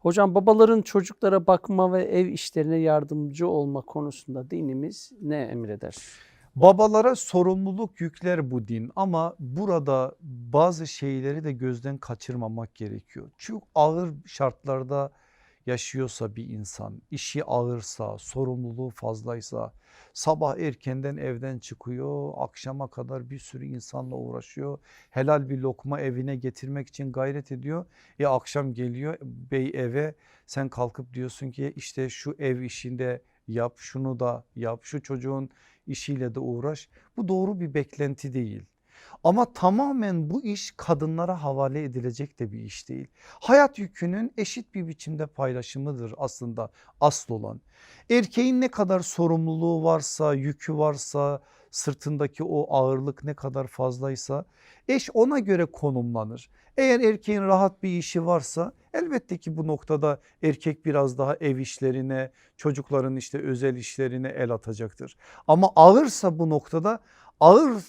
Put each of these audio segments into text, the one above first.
Hocam babaların çocuklara bakma ve ev işlerine yardımcı olma konusunda dinimiz ne emreder? Babalara sorumluluk yükler bu din ama burada bazı şeyleri de gözden kaçırmamak gerekiyor. Çok ağır şartlarda yaşıyorsa bir insan, işi ağırsa, sorumluluğu fazlaysa, sabah erkenden evden çıkıyor, akşama kadar bir sürü insanla uğraşıyor. Helal bir lokma evine getirmek için gayret ediyor. E akşam geliyor bey eve sen kalkıp diyorsun ki işte şu ev işinde yap, şunu da yap, şu çocuğun işiyle de uğraş. Bu doğru bir beklenti değil. Ama tamamen bu iş kadınlara havale edilecek de bir iş değil. Hayat yükünün eşit bir biçimde paylaşımıdır aslında asıl olan. Erkeğin ne kadar sorumluluğu varsa, yükü varsa, sırtındaki o ağırlık ne kadar fazlaysa eş ona göre konumlanır. Eğer erkeğin rahat bir işi varsa elbette ki bu noktada erkek biraz daha ev işlerine, çocukların işte özel işlerine el atacaktır. Ama ağırsa bu noktada ağır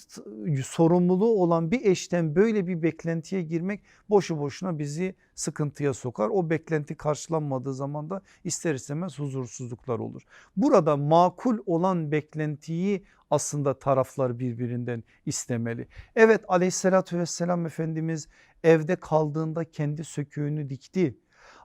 sorumluluğu olan bir eşten böyle bir beklentiye girmek boşu boşuna bizi sıkıntıya sokar. O beklenti karşılanmadığı zaman da ister istemez huzursuzluklar olur. Burada makul olan beklentiyi aslında taraflar birbirinden istemeli. Evet aleyhissalatü vesselam Efendimiz evde kaldığında kendi söküğünü dikti.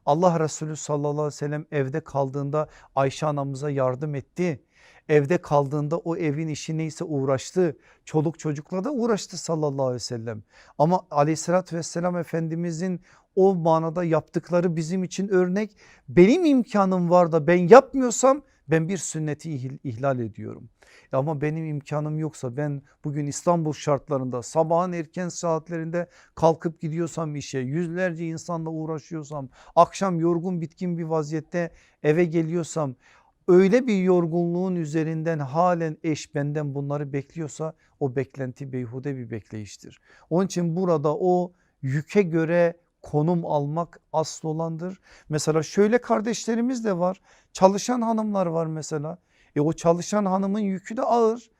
Allah Resulü sallallahu aleyhi ve sellem evde kaldığında Ayşe anamıza yardım etti. Evde kaldığında o evin işi neyse uğraştı. Çoluk çocukla da uğraştı sallallahu aleyhi ve sellem. Ama aleyhissalatü vesselam Efendimizin o manada yaptıkları bizim için örnek. Benim imkanım var da ben yapmıyorsam ben bir sünneti ihl- ihlal ediyorum. Ama benim imkanım yoksa ben bugün İstanbul şartlarında sabahın erken saatlerinde kalkıp gidiyorsam işe yüzlerce insanla uğraşıyorsam akşam yorgun bitkin bir vaziyette eve geliyorsam öyle bir yorgunluğun üzerinden halen eş benden bunları bekliyorsa o beklenti beyhude bir bekleyiştir. Onun için burada o yüke göre konum almak asıl olandır. Mesela şöyle kardeşlerimiz de var çalışan hanımlar var mesela e o çalışan hanımın yükü de ağır.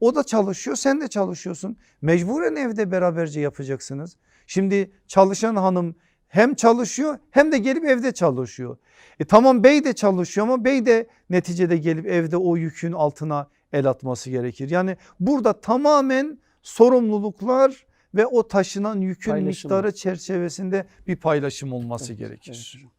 O da çalışıyor sen de çalışıyorsun mecburen evde beraberce yapacaksınız. Şimdi çalışan hanım hem çalışıyor hem de gelip evde çalışıyor. E tamam bey de çalışıyor ama bey de neticede gelip evde o yükün altına el atması gerekir. Yani burada tamamen sorumluluklar ve o taşınan yükün Paylaşımı. miktarı çerçevesinde bir paylaşım olması Evet, gerekir. evet.